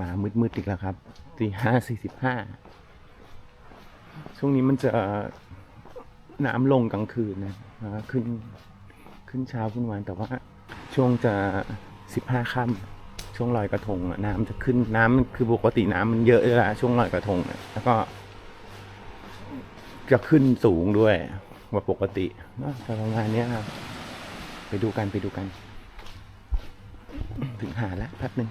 มามืดๆอีกแล้วครับตีห้าสี่สิบห้าช่วงนี้มันจะน้ำลงกลางคืนนะขึ้นขึ้นเช้าขึ้นวันแต่ว่าช่วงจะสิบห้าค่ำช่วงลอยกระทงน้ำจะขึ้นน้ำคือปกติน้ำมันเยอะเลยละช่วงลอยกระทงอะแล้วก็ จะขึ้นสูงด้วยกว่าปกติประมาณนี้ครับไปดูกันไปดูกัน ถึงหาแล้วแป๊บหนึ่ง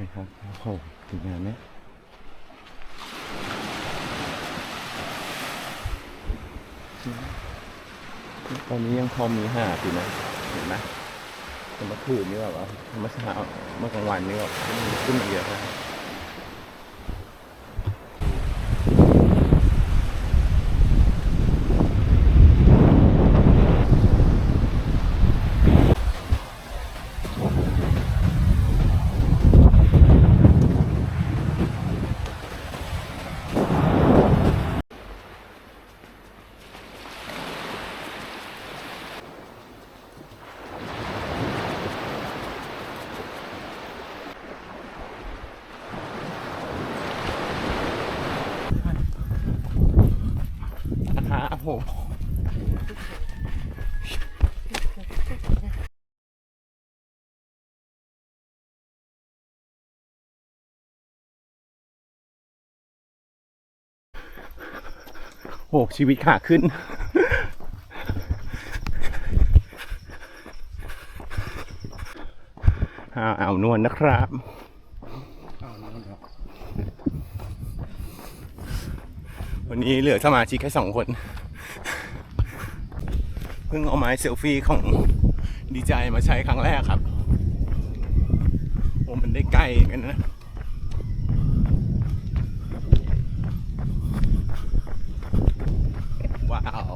นะครับโอ้โหถึงงานเนี้ยตอนนี้ยังพอมีหาดอยู่นะ เห็นไหมแต่เมื่อคืนนี่แบบว่าเมื่อเช้าเมื่อกลางวันนี่แบบขึ้นมาเยอะนะนะคะโอ้โห โอ้ชีวิตขาขึ้น อ่าเอาวนวลนะครับวันนี้เหลือสมาชิกแค่สองคน เพิ่งเอาไม้เซลฟี่ของดีใจมาใช้ครั้งแรกครับ โอ้มันได้ใกล้กันนะ ว้าว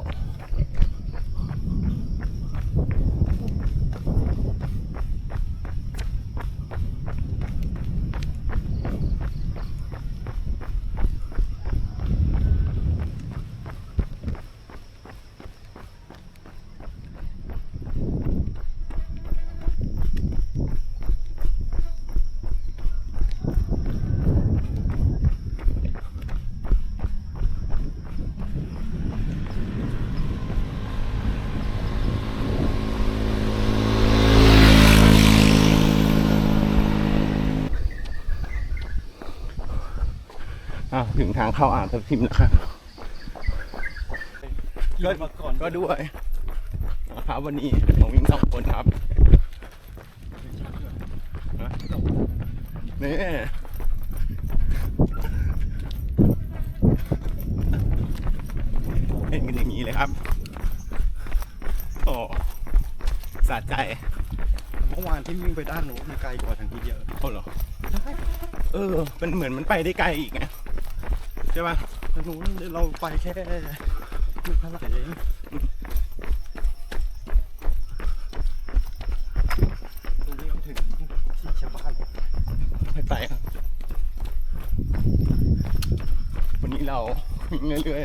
อะถึง ทางเข้าอ่างทับทิมแล้วครับก็มาก่อนก็ด้วยนะครับวันนี้ผมวิ่งสองคนครับนะนี่เห็นกันอย่างนี้เลยครับ โอ้สะใจเมื่อวานที่วิ่งไปด้านโน้นมันไกลกว่าทางที่เยอะโอ้เหรอ เออ มันเหมือนมันไปได้ไกลอีกไง ใช่ป่ะทางนู้นเราไปแค่ไม่เท่าไหร่เองตรงนี้ก็ถึงที่ชาวบ้านแล้วไปไปครับวันนี้เราวิ่งเรื่อย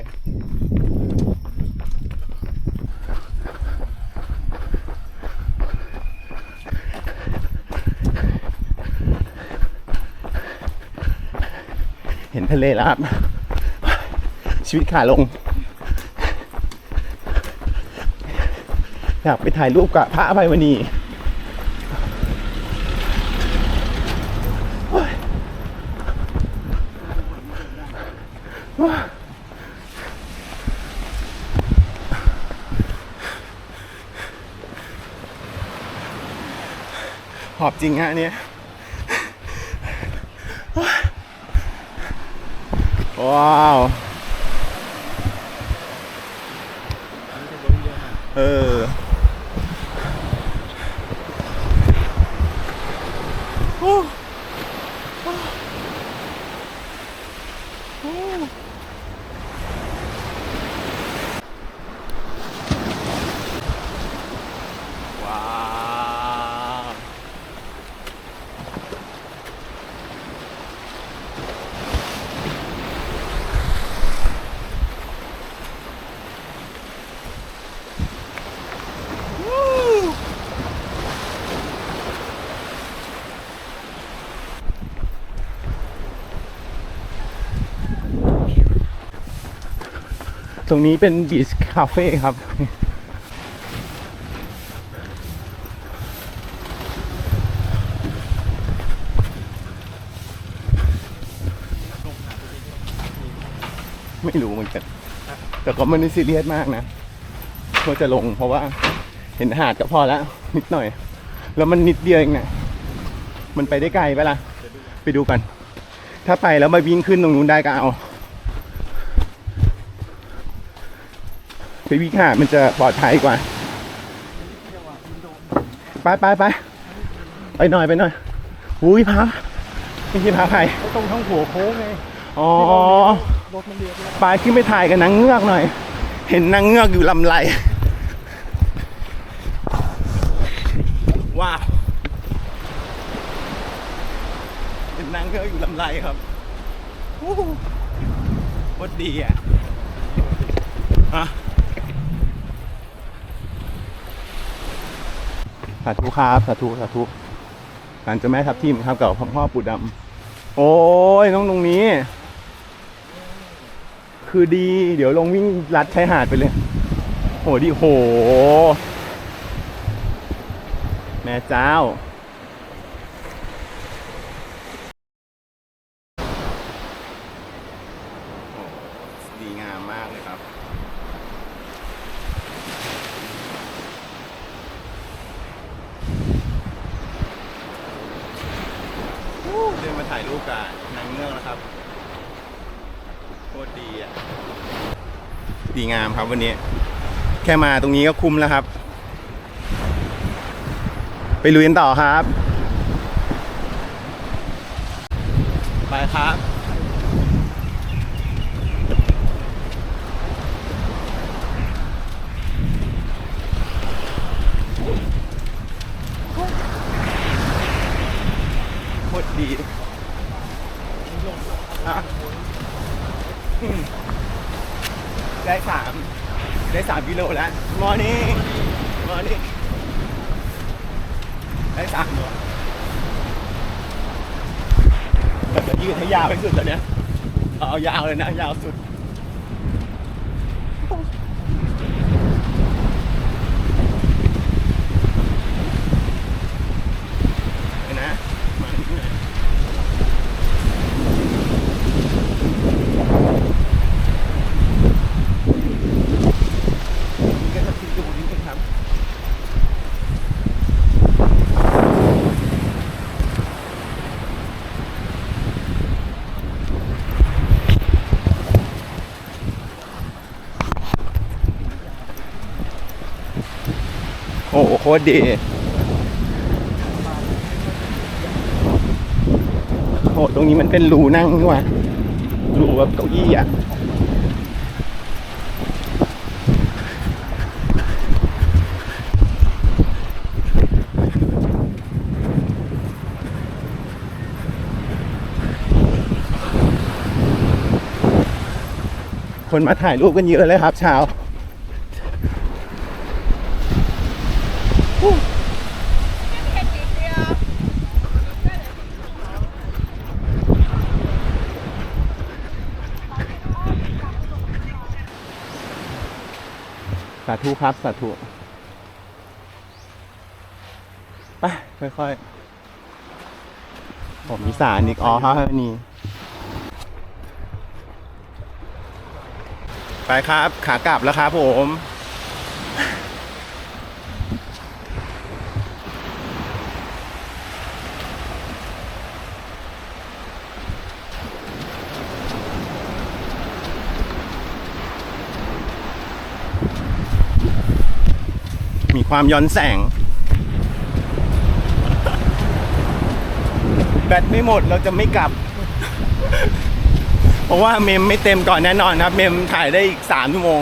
เห็นทะเลแล้วครับ ชีวิตขาลง อยากไปถ่ายรูปกับพระอภัยมณีหอบจริงฮะเนี้ยว้าว เออ ตรงนี้เป็นบีชคาเฟ่ครับ ไม่รู้เหมือนกัน แต่ก็ไม่ได้ซีเรียสมากนะว่าจะลงเพราะว่าเห็นหาดก็พอแล้ว นิดหน่อย แล้วมันนิดเดียวเองนะมันไปได้ไกลไปล่ะไปดูกัน ถ้าไปแล้วมาวิ่งขึ้นตรงนู้นได้ก็เอา ไปวิ่งหาดมันจะปลอดภัยกว่า ไปไปไปไปหน่อยไปหน่อยอุ้ยพาไม่ใช่พาใครก็ตรงทั้งหัวโค้งไงอ๋อรถมันเรียบร้อยปลายขึ้นไปถ่ายกับนางเงือกหน่อย เห็นนางเงือกอยู่ลำไรว้าวเห็นนางเงือกอยู่ลำไรครับโอ้โหโคตรดีอะฮะาธุครับสาธุสาธุการเจ้าแม่ทับทิมครับกับพ่อปู่ดำโอ้ยน้องตรงนี้ คือดี เดี๋ยวลงวิ่งลัดชายหาดไปเลยโหดีโห แม่เจ้า โอ้ดีงามมากเลยครับ เดินมา ถ่ายรูปกับนางเงือกนะครับโคตรดีอะดีงามครับวันนี้ แค่มาตรงนี้ก็คุ้มแล้วครับ ไปลุยกันต่อครับ ไปครับ โคตรดีอะ อืม ได้สามได้สามกิโลแล้วมอนี่มอนี่ได้สามตัวแต่จะยืดให้ยาวที่สุดแล้วเนี่ยเอายาวเลยนะ ยาวสุด เห็นนะมานี่หน่อย นี่ก็ทับทิมกระบุนิดนึงครับ โอ้โหโคตรดีโอ้ตรงนี้มันเป็นรูนั่งนี่ว่ารูแบบเก้าอี้อะคนมาถ่ายรูปกันเยอะเลยครับเช้าสาธุครับ สาธุไปค่อยๆ ผมมีสารนิกอ๋อครับนี่ไปครับ ขากลับแล้วครับผม ความย้อนแสง แบตไม่หมดเราจะไม่กลับ เพราะว่าเมมไม่เต็มก่อนแน่นอนครับ เมมถ่ายได้อีกสามชั่วโมง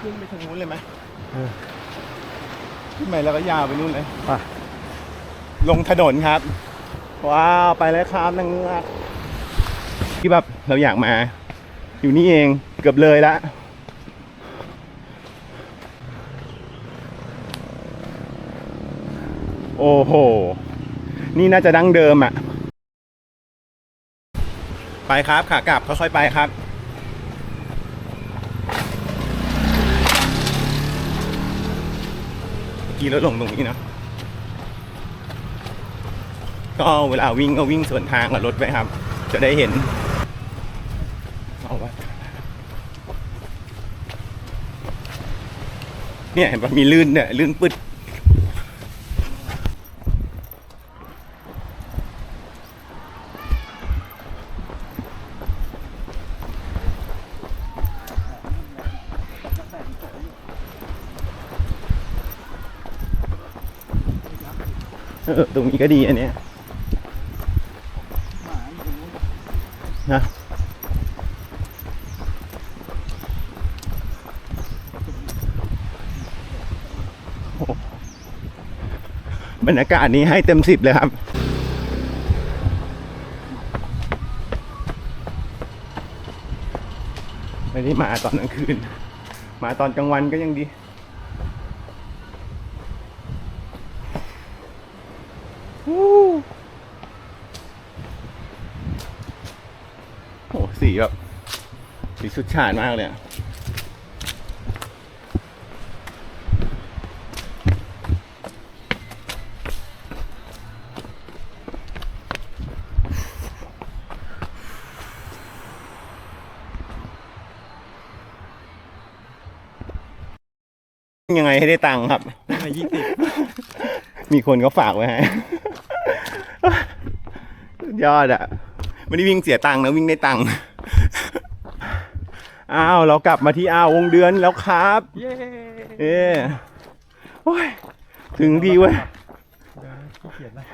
ขึ้นไปทางนู้นเลยไหมเออขึ้นไปแล้วก็ยาวไปนู่นเลย ไปลงถนนครับ ว้าว ไปแล้วครับนางเงือกที่แบบเราอยากมา อยู่นี่เองเกือบเลยละโอ้โห นี่น่าจะดั้งเดิมอะ ไปครับขากลับค่อยๆไปครับ เมื่อกี้รถลงตรงนี้เนาะก็เวลาวิ่งก็วิ่งสวนทางกับรถไปครับ จะได้เห็นเอาวะเนี่ยเห็นปะมีลื่นเนี่ยลื่นปึ๊ด ตรงนี้ก็ดีอันเนี้ยนะบรรยากาศนี้ให้เต็มสิบเลยครับไม่ได้มาตอนกลางคืน มาตอนกลางวันก็ยังดี โอ้สีแบบสีสุดฉาดมากเลยอะยังไงให้ได้ตังค์ครับได้มายี่สิบ มีคนก็ฝากไว้ให้สุด ยอดอะไม่ได้วิ่งเสียตังค์นะวิ่งได้ตังค์อ้าวเรากลับมาที่อ่าววงเดือนแล้วครับ เย้เอ้โอ้ยถึงดีเว้ยเดี๋ยวขี้เกียจนะ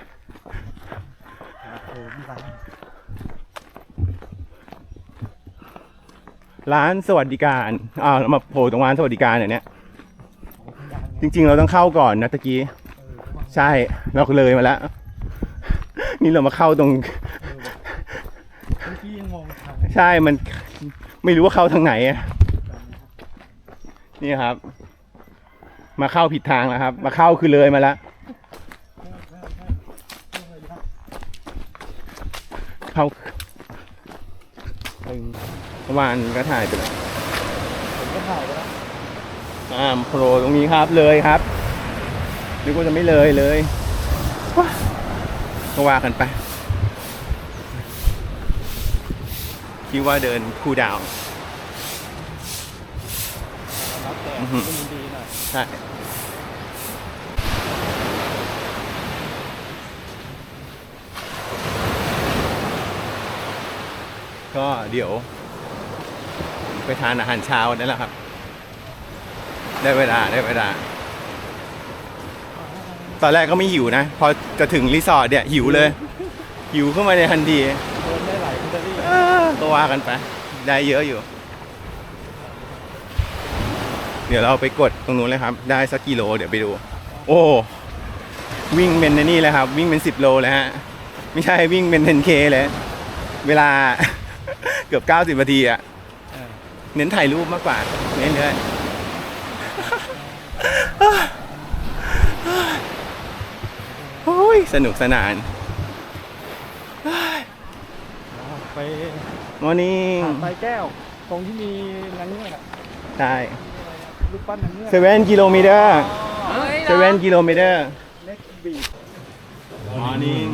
โอ้มีร้านร้านสวัสดิการอ้าวเรามาโผล่ตรงร้านสวัสดิการเนี่ยโอ้ยางไงจริง ๆ เราต้องเข้าก่อนนะตะกี้ เออระวังใช่ เราเลยมาแล้ว นี่เรามาเข้าตรง เมื่อกี้ยังงงทางใช่ มันไม่รู้ว่าเข้าทางไหนอะนี่ครับ มาเข้าผิดทางแล้วครับ มาเข้าคือเลยมาแล้วเข้าเมื่อวานก็ถ่ายไปแล้วผมก็ถ่ายไปแล้วอ่าโปรตรงนี้ครับเลยครับนึกว่าจะไม่เลยเลยว้า ก็ว่ากันไป คิดว่าเดินคูดาวน์แล้วแต่อื้อหือก็ยินดีหน่อยใช่ก็เดี๋ยว ไปทานอาหารเช้านั่นแหละครับ ได้เวลาได้เวลา ตอนแรกก็ไม่หิวนะ พอจะถึงรีสอร์ทเนี่ยหิวเลย หิวเข้ามาในทันทีเดินได้หลายคันเตอรี่เออก็ว่ากันไป ได้เยอะอยู่ เดี๋ยวเราไปกดตรงนู้นเลยครับ ได้สักกิโลเดี๋ยวไปดู โอ้ วิ่งเป็นในนี่เลยครับ วิ่งเป็นสิบโลเลยฮะ ไม่ใช่วิ่งเป็น 10K เลย เวลา เกือบ 90นาทีอะเออเน้นถ่ายรูปมากกว่า เน้นเลยโอ้ ยสนุกสนานไปมอร์นิ่งหาดทรายแก้ว ตรงที่มีนางเงือกอะใช่รูปปั้นนางเงือกเซเว่นกิโลเมตรเซเว่นกิโลเมตรเล็กบีชมอร์นิ่ง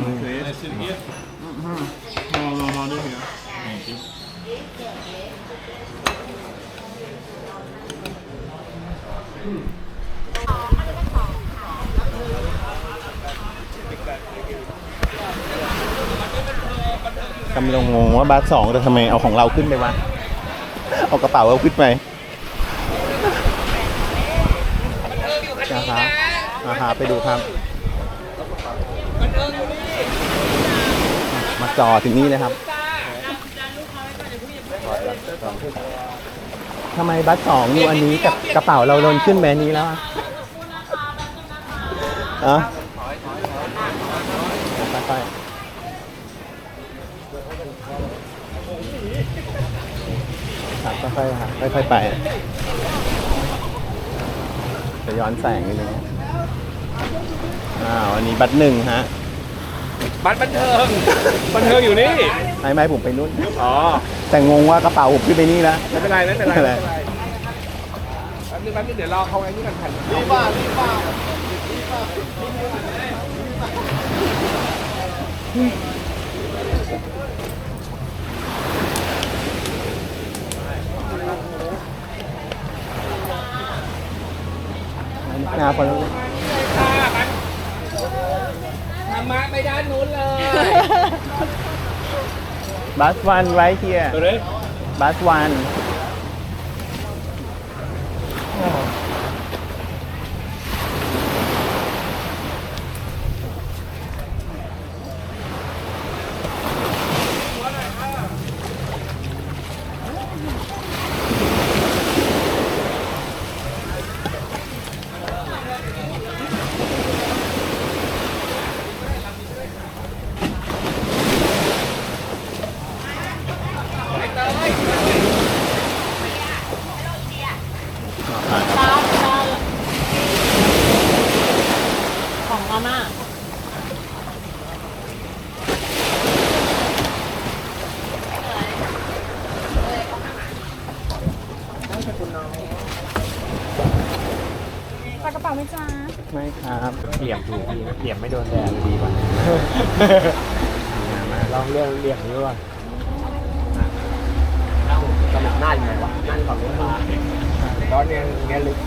ำลังงงว่าบาสสองแต่ทำไมเอาของเราขึ้นไปวะ เอากระเป๋าเราขึ้นไปนะครับนะครับไปดูครับ มาจอถึงนี่เลยครับทำไมบัสสองอยู่อันนี้กับกระเป๋าเราโดนขึ้นแบรนด์นี้แล้วอะ ครับค่อยๆครับค่อยๆไปจะย้อนแสงนิดนึงอ้าวอันนี้บัตรหนึ่งฮะบัตรบันเทิง บันเทิงอยู่นี่ ไม่ไม่ผมไปนู่น อ๋อ แต่งงว่ากระเป๋าผมขึ้นไปนี่แล้ว ไม่เป็นไรไม่เป็นไรไม่เป็นไรไม่เป็นไรแป๊บนึงแป๊บนึงเดี๋ยวรอเขาไอ้นี่กันทันรีบบ้ารีบบ้า งาพอแล้วธรรมะไม่ด้านนู้นเลยบัสวัน right here ตัวนี้ บัสวัน ของมาม่า ฝากกระเป๋าไหมจ๊ะ ไม่ครับ เหลี่ยมถูกดี เหลี่ยมไม่โดนแดดดีกว่าลองเรื่องเหลี่ยมนี้ว่าตำหนักหน้าอยู่ไหนวะหน้าอยู่ฝั่งนู้นร้อนเนี่ยเนี่ยลึก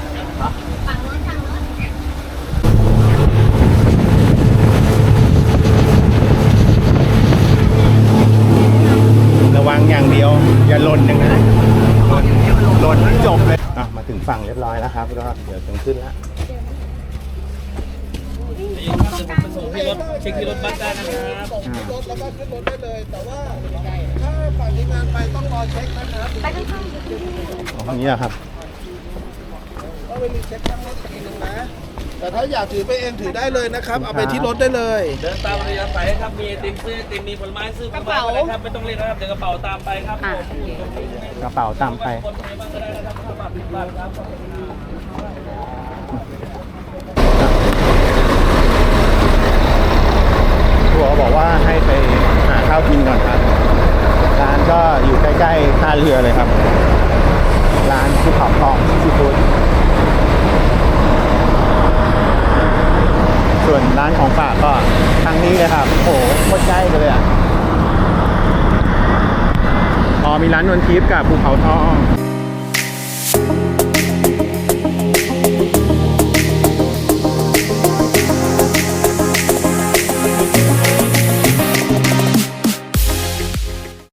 ระวังอย่างเดียว อย่าหล่นอย่างนั้นหล่นหล่นจบเลยอะมาถึงฝั่งเรียบร้อยแล้วครับก็เดี๋ยวจะขึ้นแล้ว ที่รถเช็คที่รถบัสได้นะครับอ่ารถแล้วก็ขึ้นรถได้เลย แต่ว่าถ้าฝั่งนี้งานไปต้องรอเช็คนะครับไปข้างอย่างนี้เหรอครับต้องไปรีเช็คทั้งรถอีกทีนึงนะแต่ถ้าอยากถือไปเองถือได้เลยนะครับ เอาไปที่รถได้เลย เดินตามระยะไปครับ มีไอติมซื้อไอติมมีผลไม้ซื้อผลไม้อะไรครับไม่ต้องเรียกนะครับ เดี๋ยวกระเป๋าตามไปครับอะผมโอเคกระเป๋าตามไป คนไทยบ้างก็ได้นะครับข้าวบาทสิบบาทครับ ทัวร์บอกว่าให้ไปหาข้าวกินก่อนครับ ร้านก็อยู่ใกล้ๆท่า เรือเลยครับ ร้านภูเขาทองซีฟู้ดส่วนร้านของฝากก็ทางนี้เลยครับ โอ้โหโคตรใกล้กันเลยอะ อ๋อมีร้านนวลทิพย์กับภูเขาทอง